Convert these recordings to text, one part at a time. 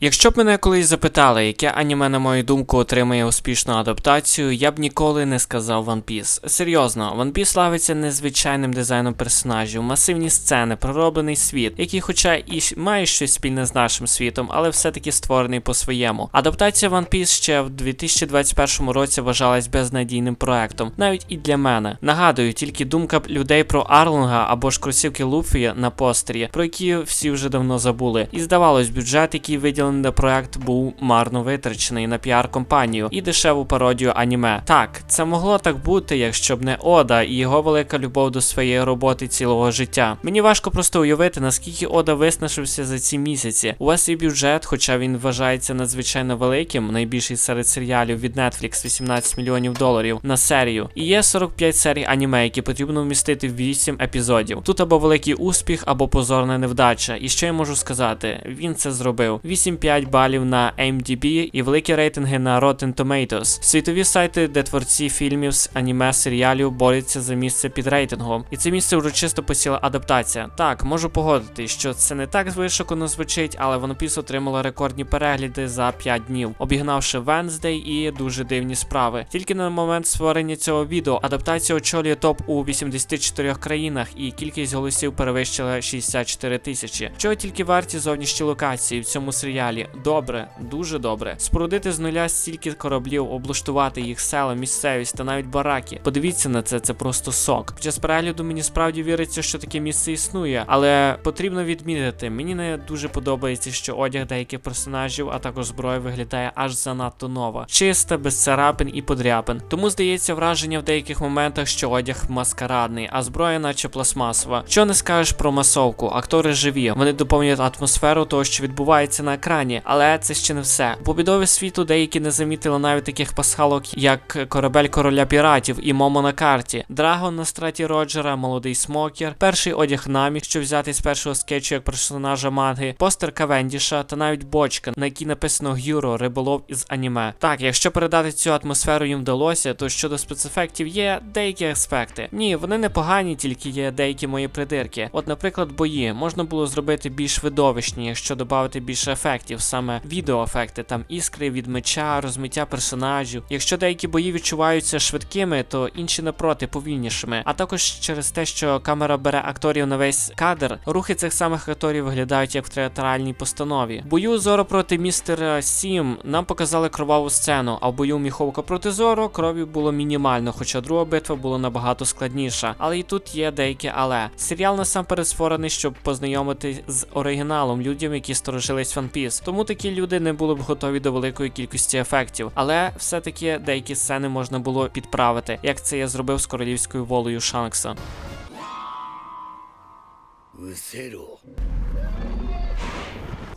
Якщо б мене колись запитали, яке аніме, на мою думку, отримає успішну адаптацію, я б ніколи не сказав One Piece. Серйозно, One Piece славиться незвичайним дизайном персонажів, масивні сцени, пророблений світ, який, хоча і має щось спільне з нашим світом, але все-таки створений по-своєму. Адаптація One Piece ще в 2021 році вважалась безнадійним проектом, навіть і для мене. Нагадую, тільки думка людей про Арлунга або ж кросівки Луфі на постері, про які всі вже давно забули. І здавалось, бюджет, який виділений на проект, був марно витрачений на піар-компанію і дешеву пародію аніме. Так, це могло так бути, якщо б не Ода і його велика любов до своєї роботи цілого життя. Мені важко просто уявити, наскільки Ода виснажився за ці місяці. У вас є бюджет, хоча він вважається надзвичайно великим, найбільший серед серіалів від Netflix 18 мільйонів доларів на серію. І є 45 серій аніме, які потрібно вмістити в 8 епізодів. Тут або великий успіх, або позорна невдача. І що я можу сказати? Він це зробив. 8-5 балів на IMDb і великі рейтинги на Rotten Tomatoes. Світові сайти, де творці фільмів з аніме серіалів борються за місце під рейтингом. І це місце урочисто посіла адаптація. Так, можу погодитись, що це не так вишукано звучить, але One Piece отримало рекордні перегляди за 5 днів, обігнавши Wednesday і дуже дивні справи. Тільки на момент створення цього відео адаптація очолює топ у 84 країнах, і кількість голосів перевищила 64 тисячі. Чого тільки варті зовнішні локації в цьому серіалі? Добре, дуже добре. Спорудити з нуля стільки кораблів, облаштувати їх села, місцевість та навіть бараки. Подивіться на це, це просто сок. Під час перегляду мені справді віриться, що таке місце існує, але потрібно відмітити, мені не дуже подобається, що одяг деяких персонажів, а також зброя виглядає аж занадто нова, чиста, без царапин і подряпин. Тому здається враження в деяких моментах, що одяг маскарадний, а зброя, наче пластмасова. Що не скажеш про масовку? Актори живі, вони доповнюють атмосферу того, що відбувається на екрані, але це ще не все. У побудові світу деякі не замітили навіть таких пасхалок, як корабель короля піратів і Момо на карті, Драгон на страті Роджера, молодий смокер, перший одяг Намі, що взятий з першого скетчу як персонажа манги, постер Кавендіша та навіть бочка, на якій написано Гюро, риболов із аніме. Так, якщо передати цю атмосферу їм вдалося, то щодо спецефектів є деякі аспекти. Ні, вони не погані, тільки є деякі мої придирки. От, наприклад, бої можна було зробити більш видовищні, якщо додати більше ефектів, саме відеоефекти, там іскри від меча, розмиття персонажів. Якщо деякі бої відчуваються швидкими, то інші напроти повільнішими. А також через те, що камера бере акторів на весь кадр, рухи цих самих акторів виглядають як в театральній постанові. Бою Зоро проти містера Сім нам показали кроваву сцену, а в бою Міховка проти Зоро крові було мінімально, хоча друга битва була набагато складніша. Але і тут є деякі але. Серіал насамперед створений, щоб познайомити з оригіналом людям, які сторожились One Piece. Тому такі люди не були б готові до великої кількості ефектів. Але все-таки деякі сцени можна було підправити, як це я зробив з королівською волею Шанкса.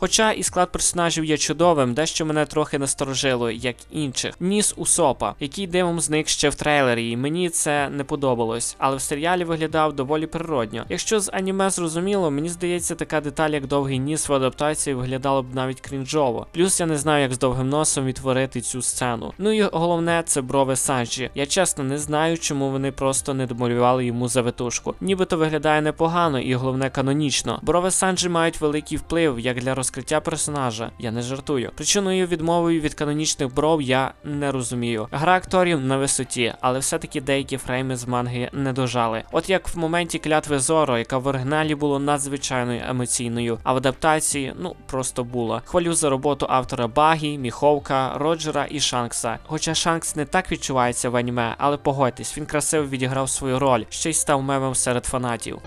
Хоча і склад персонажів є чудовим, дещо мене трохи насторожило, як інших. Ніс Усопа, який дивом зник ще в трейлері, і мені це не подобалось, але в серіалі виглядав доволі природньо. Якщо з аніме зрозуміло, мені здається, така деталь, як довгий ніс в адаптації виглядала б навіть крінжово. Плюс я не знаю, як з довгим носом відтворити цю сцену. Ну і головне, це брови Санджі. Я чесно не знаю, чому вони просто не домалювали йому завитушку. Нібито виглядає непогано і головне канонічно. Брови Санджі мають великий вплив як для розкриття персонажа. Я не жартую. Причиною відмовою від канонічних бров я не розумію. Гра акторів на висоті, але все-таки деякі фрейми з манги не дожали. От як в моменті клятви Зоро, яка в оригіналі була надзвичайною емоційною, а в адаптації ну просто була. Хвалю за роботу автора Багі, Міховка, Роджера і Шанкса. Хоча Шанкс не так відчувається в аніме, але погодьтесь, він красиво відіграв свою роль, ще й став мемом серед фанатів.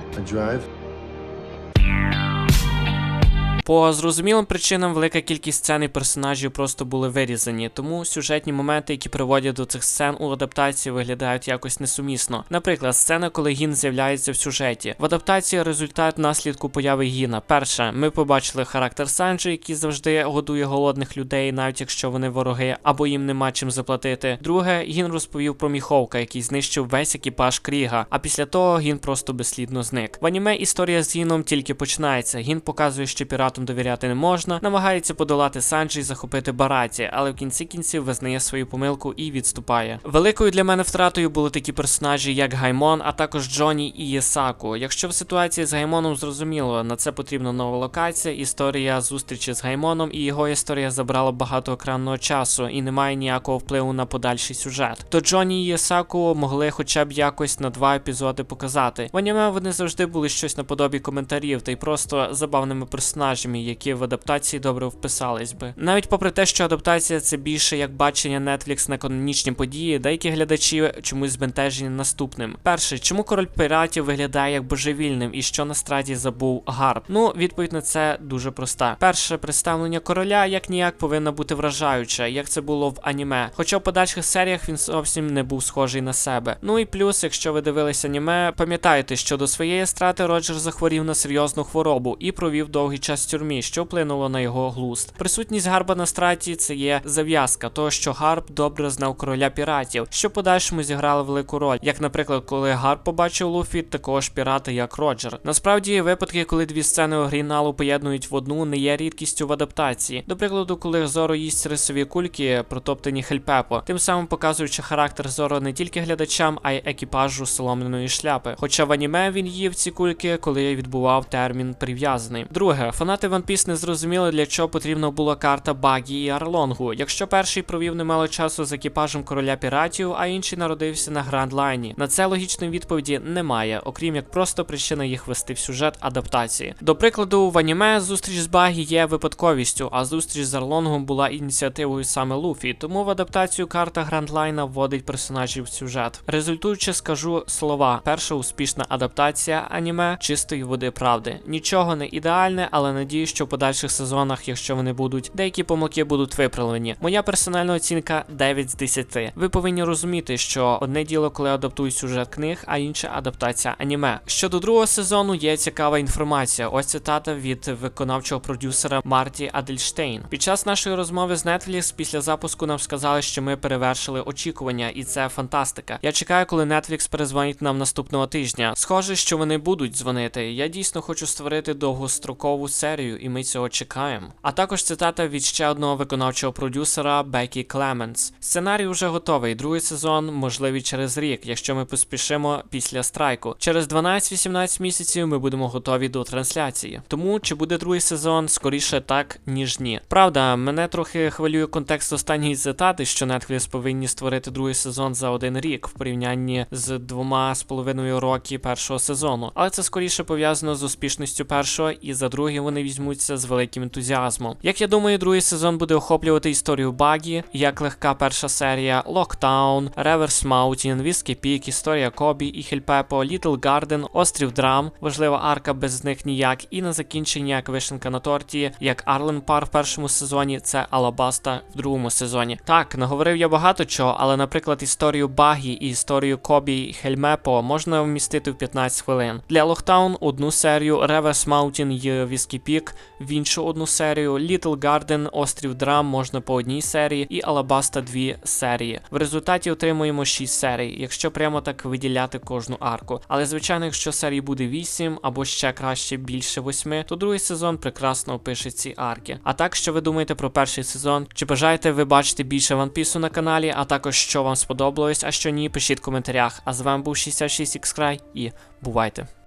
По зрозумілим причинам велика кількість сцен і персонажів просто були вирізані, тому сюжетні моменти, які приводять до цих сцен у адаптації, виглядають якось несумісно. Наприклад, сцена, коли гін з'являється в сюжеті. В адаптації результат наслідку появи гіна. Перше, ми побачили характер Санджі, який завжди годує голодних людей, навіть якщо вони вороги або їм нема чим заплатити. Друге, гін розповів про міховка, який знищив весь екіпаж Кріга. А після того гін просто безслідно зник. В аніме історія з гіном тільки починається. Гін показує, що пірат піратам довіряти не можна, намагається подолати Санджі і захопити Бараті, але в кінці кінців визнає свою помилку і відступає. Великою для мене втратою були такі персонажі, як Гаймон, а також Джоні і Єсаку. Якщо в ситуації з Гаймоном зрозуміло, на це потрібна нова локація, історія зустрічі з Гаймоном і його історія забрала багато екранного часу і не має ніякого впливу на подальший сюжет. То Джоні і Єсаку могли хоча б якось на два епізоди показати. В аніме вони завжди були щось наподобі коментарів, та й просто забавними персонажами, які в адаптації добре вписались би. Навіть попри те, що адаптація це більше як бачення Netflix на канонічні події, деякі глядачі чомусь збентежені наступним. Перше, чому король піратів виглядає як божевільним і що насправді забув Гарп? Ну, відповідь на це дуже проста. Перше представлення короля як ніяк повинно бути вражаюче, як це було в аніме. Хоча в подальших серіях він зовсім не був схожий на себе. Ну і плюс, якщо ви дивилися аніме, пам'ятайте, що до своєї страти Роджер захворів на серйозну хворобу і провів довгий час тюрмі, що вплинуло на його глузд. Присутність Гарба на страті це є зав'язка, того що Гарб добре знав короля піратів, що подальшому зіграли велику роль, як, наприклад, коли Гарб побачив Луфі, такого ж пірата, як Роджер. Насправді, випадки, коли дві сцени оригіналу поєднують в одну, не є рідкістю в адаптації. До прикладу, коли Зоро їсть рисові кульки, протоптані Хельпепо, тим самим показуючи характер Зоро не тільки глядачам, а й екіпажу солом'яної шляпи. Хоча в аніме він їв ці кульки, коли відбував термін прив'язаний. Друге, фанати One Piece не зрозуміли, для чого потрібна була карта Багі і Арлонгу. Якщо перший провів немало часу з екіпажем короля піратів, а інший народився на Гранд Лайні. На це логічної відповіді немає, окрім як просто причина їх вести в сюжет адаптації. До прикладу, в аніме зустріч з Багі є випадковістю, а зустріч з Арлонгом була ініціативою саме Луфі. Тому в адаптацію карта Грандлайна вводить персонажів в сюжет. Результуючи, скажу слова: перша успішна адаптація аніме чистої води правди. Нічого не ідеальне, але надію, що в подальших сезонах, якщо вони будуть, деякі помилки будуть виправлені. Моя персональна оцінка 9 з 10. Ви повинні розуміти, що одне діло, коли адаптують сюжет книг, а інше адаптація аніме. Щодо другого сезону є цікава інформація. Ось цитата від виконавчого продюсера Марті Адельштейн. Під час нашої розмови з Netflix після запуску нам сказали, що ми перевершили очікування, і це фантастика. Я чекаю, коли Netflix перезвонить нам наступного тижня. Схоже, що вони будуть дзвонити. Я дійсно хочу створити довгострокову серію, і ми цього чекаємо. А також цитата від ще одного виконавчого продюсера Бекі Клеменс. Сценарій вже готовий. Другий сезон можливий через рік, якщо ми поспішимо після страйку. Через 12-18 місяців ми будемо готові до трансляції. Тому чи буде другий сезон скоріше так, ніж ні. Правда, мене трохи хвилює контекст останньої цитати, що Netflix повинні створити другий сезон за один рік в порівнянні з двома з половиною роки першого сезону. Але це скоріше пов'язано з успішністю першого, і за другий вони візьмуться з великим ентузіазмом. Як я думаю, другий сезон буде охоплювати історію Багі, як легка перша серія, Локтаун, Реверс Маутін, Віскі Пік, історія Кобі і Хельпепо, Літл Гарден, Острів Драм, важлива арка без них ніяк, і на закінчення як вишенка на торті, як Арлен Пар в першому сезоні, це Алабаста в другому сезоні. Так, наговорив я багато чого, але, наприклад, історію Багі і історію Кобі і Хельмепо можна вмістити в 15 хвилин. Для Лохтаун одну серію, Реверс Маутін і Віскі Пік, в іншу одну серію, Літл Гарден, Острів Драм можна по одній серії, і Алабаста дві серії. В результаті отримуємо 6 серій, якщо прямо так виділяти кожну арку. Але звичайно, якщо серій буде 8 або ще краще більше 8, то другий сезон прекрасно опише ці арки. А так, що ви думаєте про перший сезон? Чи бажаєте ви бачити більше Piece на каналі, а також що вам сподобалось, а що ні, пишіть в коментарях. А з вами був 66 xcry і бувайте!